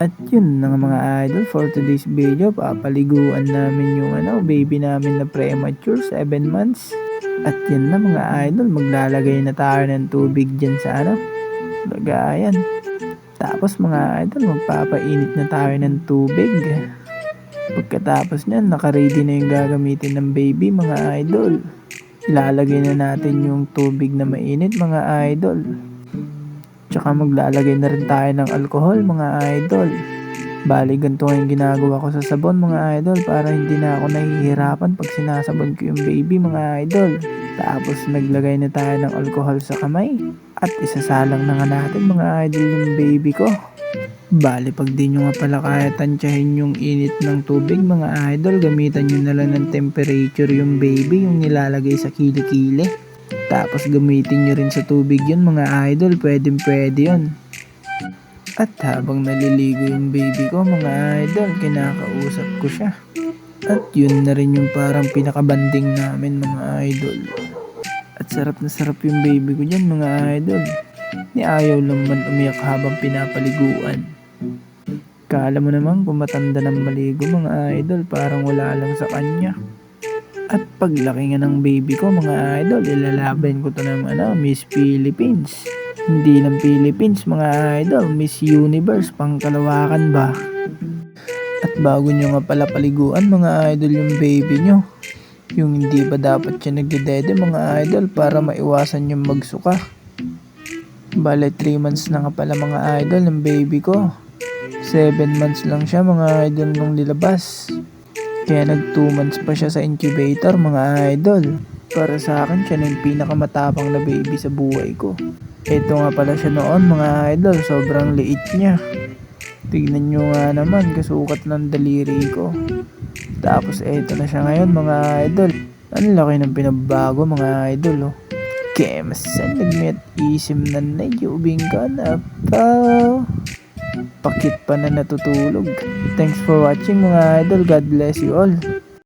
At yun na mga idol for today's video, papaliguan namin yung ano, baby namin na premature, 7 months. At yun na mga idol, maglalagay na tayo ng tubig dyan sa ano, lagayan. Tapos mga idol, magpapainit na tayo ng tubig. Pagkatapos niyan, nakaready na yung gagamitin ng baby mga idol. Ilalagay na natin yung tubig na mainit mga idol. Tsaka maglalagay na rin tayo ng alcohol mga idol. Bali, ganito yung ginagawa ko sa sabon mga idol para hindi na ako nahihirapan pag sinasabon ko yung baby mga idol. Tapos naglagay na tayo ng alcohol sa kamay. At isasalang na nga natin mga idol yung baby ko. Bali, pag di nyo nga pala kaya tansyahin yung init ng tubig mga idol, gamitan nyo na lang ng temperature yung baby, yung nilalagay sa kilikili. Tapos gamitin nyo rin sa tubig yun mga idol, pwede pwede yun. At habang naliligo yung baby ko mga idol, kinakausap ko siya. At yun na rin yung parang pinakabanding namin mga idol. At sarap na sarap yung baby ko dyan mga idol. Ni ayaw lang man umiyak habang pinapaliguan. Kala mo naman kung matanda ng maligo mga idol, parang wala lang sa kanya. At paglaki nga ng baby ko mga idol, ilalaban ko to ng ano, Miss Philippines. Hindi lang Philippines mga idol, Miss Universe, pangkalawakan ba? At bago nyo nga pala paliguan mga idol yung baby nyo, yung hindi ba dapat siya nagdedede mga idol para maiwasan yung magsuka. Bale 3 months na nga pala mga idol ng baby ko. 7 months lang siya mga idol nung nilabas. Kaya nag 2 months pa siya sa incubator mga idol. Para sa akin siya na yung pinakamatapang na baby sa buhay ko. Ito nga pala siya noon mga idol, sobrang liit niya. Tignan nyo nga naman, kasukat ng daliri ko. Tapos eto na siya ngayon mga idol. Ang laki ng pinabago mga idol oh. Kemasan nagmet isim na na yubing ka na pa. Pakit pa na natutulog. Thanks for watching mga idol. God bless you all.